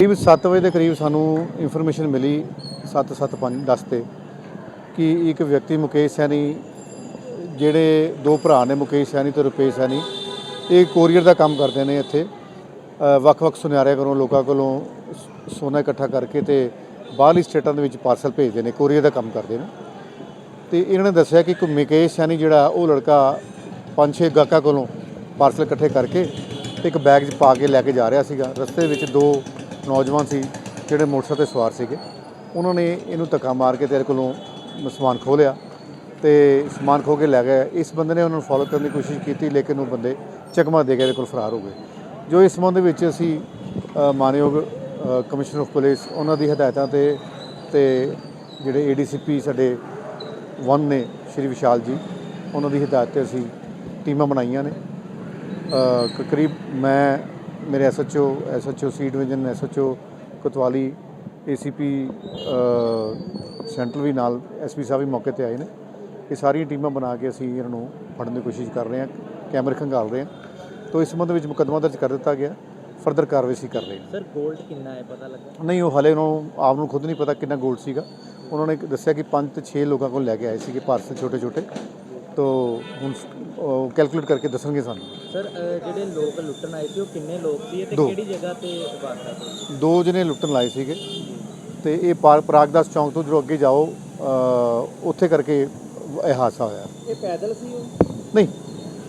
ਕਰੀਬ 7 ਵਜੇ ਦੇ ਕਰੀਬ ਸਾਨੂੰ ਇਨਫੋਰਮੇਸ਼ਨ ਮਿਲੀ 775 10 ਤੇ ਕਿ ਇੱਕ ਵਿਅਕਤੀ ਮੁਕੇਸ਼ ਸੈਣੀ, ਜਿਹੜੇ ਦੋ ਭਰਾ ਨੇ ਮੁਕੇਸ਼ ਸੈਣੀ ਤੇ ਰੁਪੇਸ਼ ਸੈਣੀ, ਇਹ ਕੋਰੀਅਰ ਦਾ ਕੰਮ ਕਰਦੇ ਨੇ ਇੱਥੇ। ਵੱਖ-ਵੱਖ ਸੁਨਿਆਰਿਆਂ ਕੋਲੋਂ, ਲੋਕਾਂ ਕੋਲੋਂ ਸੋਨਾ ਇਕੱਠਾ ਕਰਕੇ ਤੇ ਬਾਹਰਲੀ ਸਟੇਟਾਂ ਦੇ ਵਿੱਚ ਪਾਰਸਲ ਭੇਜਦੇ ਨੇ ਕੋਰੀਅਰ ਦਾ ਕੰਮ ਕਰਦੇ ਨੇ। ਤੇ ਇਹਨਾਂ ਨੇ ਦੱਸਿਆ ਕਿ ਇੱਕ ਮੁਕੇਸ਼ ਸੈਣੀ ਜਿਹੜਾ, ਉਹ ਲੜਕਾ ਪੰਜ, ਛੇ ਗਾਹਕਾਂ ਕੋਲੋਂ ਪਾਰਸਲ ਇਕੱਠੇ ਕਰਕੇ ਇੱਕ ਬੈਗ 'ਚ ਪਾ ਕੇ ਲੈ ਕੇ ਜਾ ਰਿਹਾ ਸੀਗਾ। ਰਸਤੇ ਵਿੱਚ ਦੋ ਨੌਜਵਾਨ ਸੀ, ਜਿਹੜੇ ਮੋਟਰਸਾਈਕਲ ਤੇ ਸਵਾਰ ਸੀਗੇ। ਉਹਨਾਂ ਨੇ ਇਹਨੂੰ ਧੱਕਾ ਮਾਰ ਕੇ ਤੇਰੇ ਕੋਲੋਂ ਸਮਾਨ ਖੋਹ ਲਿਆ ਤੇ ਸਮਾਨ ਖੋ ਕੇ ਲੈ ਗਏ। ਇਸ ਬੰਦੇ ਨੇ ਉਹਨਾਂ ਨੂੰ ਫੋਲੋ ਕਰਨ ਦੀ ਕੋਸ਼ਿਸ਼ ਕੀਤੀ, ਲੇਕਿਨ ਉਹ ਬੰਦੇ ਚਕਮਾ ਦੇ ਕੇ ਇਹਦੇ ਕੋਲ ਫਰਾਰ ਹੋ ਗਏ। ਜੋ ਇਸ ਸੰਬੰਧ ਵਿੱਚ ਅਸੀਂ ਮਾਨਯੋਗ ਕਮਿਸ਼ਨਰ ਆਫ ਪੁਲਿਸ, ਉਹਨਾਂ ਦੀ ਹਦਾਇਤਾਂ ਤੇ ਤੇ ਜਿਹੜੇ ਏਡੀਸੀਪੀ ਸਾਡੇ ਵਨ ਨੇ, ਸ਼੍ਰੀ ਵਿਸ਼ਾਲ ਜੀ, ਉਹਨਾਂ ਦੀ ਹਦਾਇਤ ਤੇ ਅਸੀਂ ਟੀਮਾਂ ਬਣਾਈਆਂ ਨੇ। ਕਰੀਬ ਮੈਂ ਮੇਰੇ SHO SHO C division SHO Kotwali ACP central ਵੀ ਨਾਲ ਐਸਪੀ ਸਾਹਿਬ ਵੀ ਮੌਕੇ ਤੇ ਆਏ ਨੇ। ਇਹ ਸਾਰੀਆਂ ਟੀਮਾਂ ਬਣਾ ਕੇ ਅਸੀਂ ਇਹਨਾਂ ਨੂੰ ਫੜਨ ਦੀ ਕੋਸ਼ਿਸ਼ ਕਰ ਰਹੇ ਹਾਂ ਕੈਮਰੇ ਖੰਗਾਲ ਰਹੇ ਹਾਂ। ਤੋਂ ਇਸ ਸੰਬੰਧ ਵਿੱਚ ਮੁਕੱਦਮਾ ਦਰਜ ਕਰ ਦਿੱਤਾ ਗਿਆ ਫਰਦਰ ਕਾਰਵਾਈ ਅਸੀਂ ਕਰ ਰਹੇ ਹਾਂ। ਸਰ 골ਡ ਕਿੰਨਾ ਹੈ ਪਤਾ ਲੱਗਾ? ਨਹੀਂ ਉਹ ਹਲੇ ਉਹਨਾਂ ਨੂੰ ਆਪ ਨੂੰ ਖੁਦ ਨਹੀਂ ਪਤਾ ਕਿੰਨਾ 골ਡ ਸੀਗਾ। ਉਹਨਾਂ ਨੇ ਦੱਸਿਆ ਕਿ 5 ਤੇ 6 ਲੋਕਾਂ ਕੋਲ ਲੈ ਕੇ ਆਏ ਸੀਗੇ ਪਾਰਸਲ ਛੋਟੇ ਛੋਟੇ ਤੋਂ ਹੁਣ ਕੈਲਕੂਲੇਟ ਕਰਕੇ ਦੱਸਣਗੇ ਸਾਨੂੰ। ਸਰ ਜਿਹੜੇ ਲੋਕ ਲੁੱਟਣ ਆਏ ਸੀ ਉਹ ਕਿੰਨੇ ਲੋਕ ਸੀ ਤੇ ਦੋ। ਕਿਹੜੀ ਜਗ੍ਹਾ ਤੇ ਵਾਰਦਾਤ ਹੋਈ ਦੋ ਜਣੇ ਲੁੱਟਣ ਲਾਏ ਸੀਗੇ ਤੇ ਇਹ ਪਾਰ ਪ੍ਰਾਗਦਾਸ ਚੌਂਕ ਤੋਂ ਜਦੋਂ ਅੱਗੇ ਜਾਓ ਅ, ਉੱਥੇ ਕਰਕੇ ਇਹ ਹਾਦਸਾ ਹੋਇਆ। ਇਹ ਪੈਦਲ ਸੀ ਉਹ? ਨਹੀਂ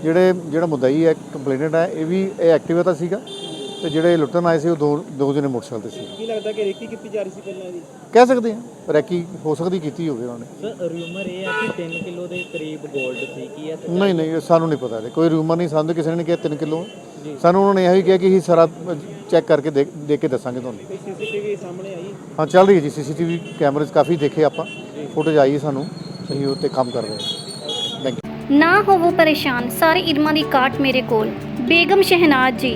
ਜਿਹੜੇ ਜਿਹੜਾ ਮੁਦਈ ਹੈ ਕੰਪਲੇਨਟ ਹੈ ਇਹ ਵੀ ਇਹ ਐਕਟਿਵਾ ਤਾਂ ਸੀਗਾ ਤੇ ਜਿਹੜੇ ਲੁੱਟਣ ਆਏ ਸੀ ਉਹ ਦੋ ਦੋ ਜਣੇ ਮੋਟਰਸਾਈਕਲ ਤੇ ਸੀ। ਕੀ ਲੱਗਦਾ ਕਿ ਰੇਕੀ ਕੀਤੀ ਜਾ ਰਹੀ ਸੀ ਪਹਿਲਾਂ ਦੀ ਕਹਿ ਸਕਦੇ ਹਾਂ। ਰੈਕੀ ਹੋ ਸਕਦੀ ਕੀਤੀ ਹੋਵੇ ਉਹਨਾਂ ਨੇ। ਸਰ ਰਿਊਮਰ ਇਹ ਹੈ ਕਿ 3 ਕਿਲੋ ਦੇ ਕਰੀਬ 골ਡ ਸੀ ਕੀ ਹੈ ਨਹੀਂ ਨਹੀਂ ਇਹ ਸਾਨੂੰ ਨਹੀਂ ਪਤਾ ਇਹਦੇ ਕੋਈ ਰੂਮਰ ਨਹੀਂ ਸਾਨੂੰ ਕਿਸੇ ਨੇ ਕਿਹਾ 3 ਕਿਲੋ। ਜੀ। ਸਾਨੂੰ ਉਹਨਾਂ ਨੇ ਇਹੋ ਹੀ ਕਿਹਾ ਕਿ ਅਸੀਂ ਸਾਰਾ ਚੈੱਕ ਕਰਕੇ ਦੇਖ ਦੇਖ ਕੇ ਦੱਸਾਂਗੇ ਤੁਹਾਨੂੰ। ਕੋਈ ਸੀਸੀਟੀਵੀ ਸਾਹਮਣੇ ਆਈ? ਹਾਂ ਚੱਲ ਰਹੀ ਹੈ ਜੀ ਸੀਸੀਟੀਵੀ ਕੈਮਰੇਜ਼ ਕਾਫੀ ਦੇਖੇ ਆਪਾਂ। ਫੁਟੇਜ ਆਈ ਹੈ ਸਾਨੂੰ ਅਸੀਂ ਉੱਤੇ ਕੰਮ ਕਰ ਰਹੇ ਹਾਂ। ਥੈਂਕ ਯੂ ਨਾ ਹੋਵੋ ਪਰੇਸ਼ਾਨ ਸਾਰੇ ਇਲਮਾਂ ਦੀ ਕਾਟ ਮੇਰੇ ਕੋਲ। ਬੇਗਮ ਸ਼ਹਿਨਾਜ਼ ਜੀ।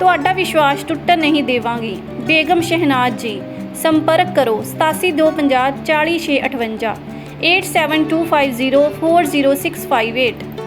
ਤੁਹਾਡਾ ਵਿਸ਼ਵਾਸ ਟੁੱਟਣ ਨਹੀਂ ਦੇਵਾਂਗੀ। ਬੇਗਮ ਸ਼ਹਿਨਾਜ਼ ਜੀ ਸੰਪਰਕ ਕਰੋ 8725 40658 8725040658